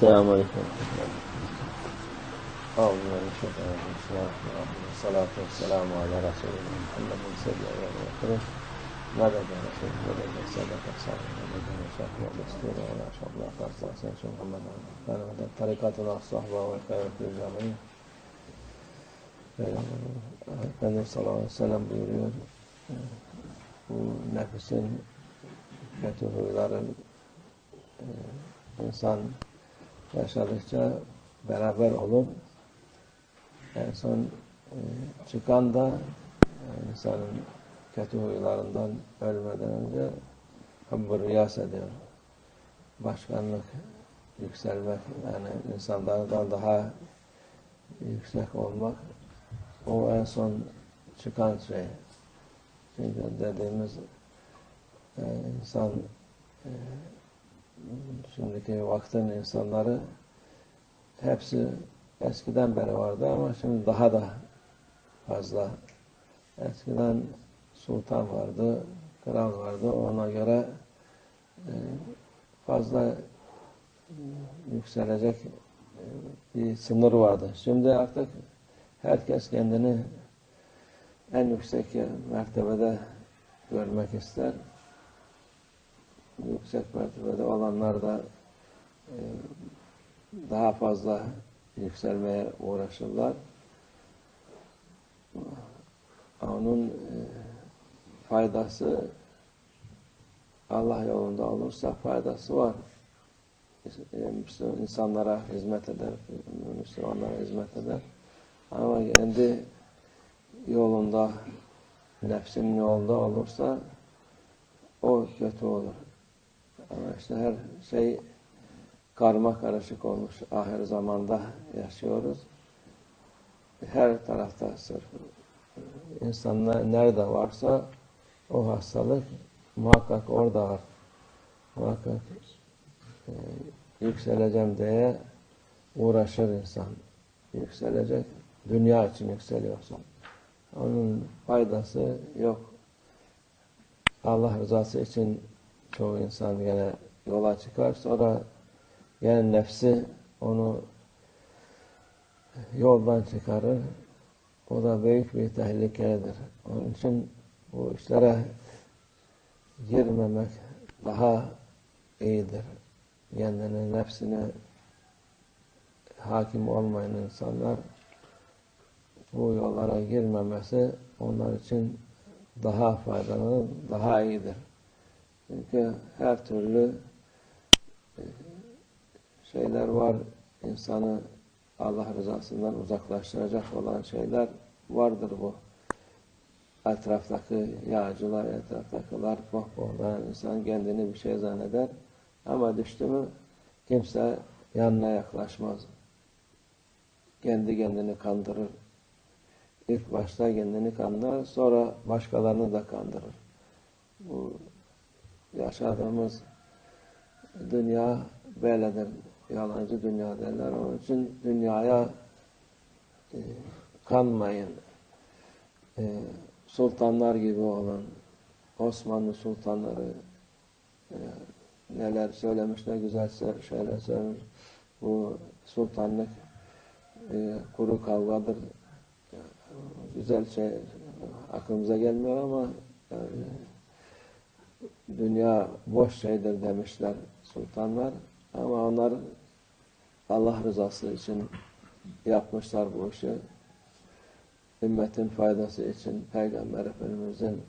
السلام عليكم أعوذ بالله من الشيطان الرجيم بسم الله الرحمن الرحيم والصلاة والسلام على رسول الله محمد سيد الأولين والآخرين مدد يا رسول مدد يا سادة الصالح مدد يا شيخ والدستور ولا شاء الله خاص حسين شيخ محمد كان مدد طريقتنا الصحبة والخير في الجميع Efendimiz sallallahu aleyhi ve sellem buyuruyor bu nefsin kötü huyların e, insan yaşadıkça beraber olur. En son e, çıkan da e, insanın kötü huylarından ölmeden önce habbı riyas ediyor. Başkanlık, yükselmek, yani insanlardan daha yüksek olmak o en son çıkan şey. Çünkü dediğimiz e, insan şimdiki vaktin insanları hepsi eskiden beri vardı ama şimdi daha da fazla. Eskiden sultan vardı, kral vardı. Ona göre e, fazla yükselecek e, bir sınır vardı. Şimdi artık herkes kendini en yüksek mertebede görmek ister yüksek mertebede olanlar da e, daha fazla yükselmeye uğraşırlar. Onun e, faydası Allah yolunda olursa faydası var. E, insanlara hizmet eder, Müslümanlara hizmet eder. Ama kendi yolunda, nefsinin yolunda olursa o kötü olur. Ama işte her şey karma karışık olmuş. Ahir zamanda yaşıyoruz. Her tarafta sırf insanlar nerede varsa o hastalık muhakkak orada var. Muhakkak e, yükseleceğim diye uğraşır insan. Yükselecek. Dünya için yükseliyorsun. Onun faydası yok. Allah rızası için çoğu insan gene yola çıkar. Sonra yani nefsi onu yoldan çıkarır. O da büyük bir tehlikedir. Onun için bu işlere girmemek daha iyidir. Kendine, nefsine hakim olmayan insanlar bu yollara girmemesi onlar için daha faydalı, daha iyidir. Çünkü her türlü e, şeyler var. insanı Allah rızasından uzaklaştıracak olan şeyler vardır bu. Etraftaki yağcılar, etraftakiler pohpohlar, insan kendini bir şey zanneder. Ama düştü mü kimse yanına yaklaşmaz. Kendi kendini kandırır. İlk başta kendini kandırır, sonra başkalarını da kandırır. Bu yaşadığımız dünya böyledir. Yalancı dünya derler. Onun için dünyaya e, kanmayın. E, sultanlar gibi olan Osmanlı sultanları e, neler söylemiş, ne güzel şeyler söylemiş. Bu sultanlık e, kuru kavgadır. Güzel şey aklımıza gelmiyor ama dünya boş şeydir demişler sultanlar. Ama onlar Allah rızası için yapmışlar bu işi. Ümmetin faydası için, Peygamber Efendimiz'in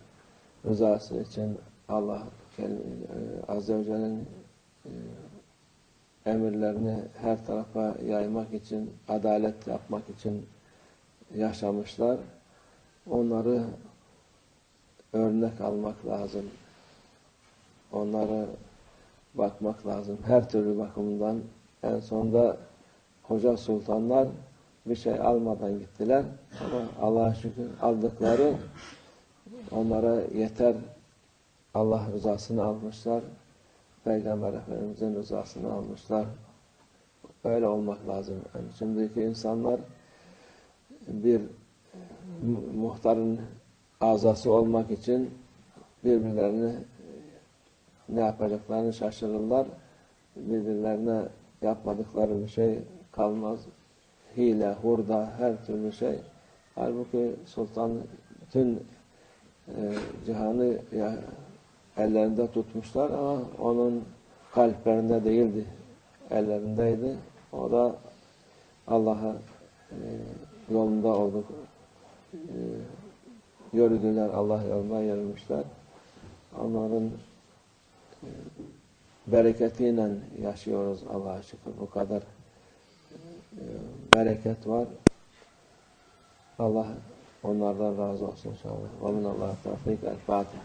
rızası için Allah e, Azze ve Celle'nin e, emirlerini her tarafa yaymak için, adalet yapmak için yaşamışlar. Onları örnek almak lazım onlara bakmak lazım. Her türlü bakımdan en sonunda hoca sultanlar bir şey almadan gittiler. Ama Allah'a şükür aldıkları onlara yeter. Allah rızasını almışlar. Peygamber Efendimiz'in rızasını almışlar. Öyle olmak lazım. Yani şimdiki insanlar bir muhtarın azası olmak için birbirlerini ne yapacaklarını şaşırırlar. Birbirlerine yapmadıkları bir şey kalmaz. Hile, hurda, her türlü şey. Halbuki sultan bütün e, cihanı ya, ellerinde tutmuşlar ama onun kalplerinde değildi. Ellerindeydi. O da Allah'a e, yolunda olduk. E, yürüdüler, Allah yolunda yürümüşler. Onların bereketiyle yaşıyoruz Allah'a şükür. Bu kadar e, bereket var. Allah onlardan razı olsun inşallah. Ve min Allah tevfik. El Fatiha.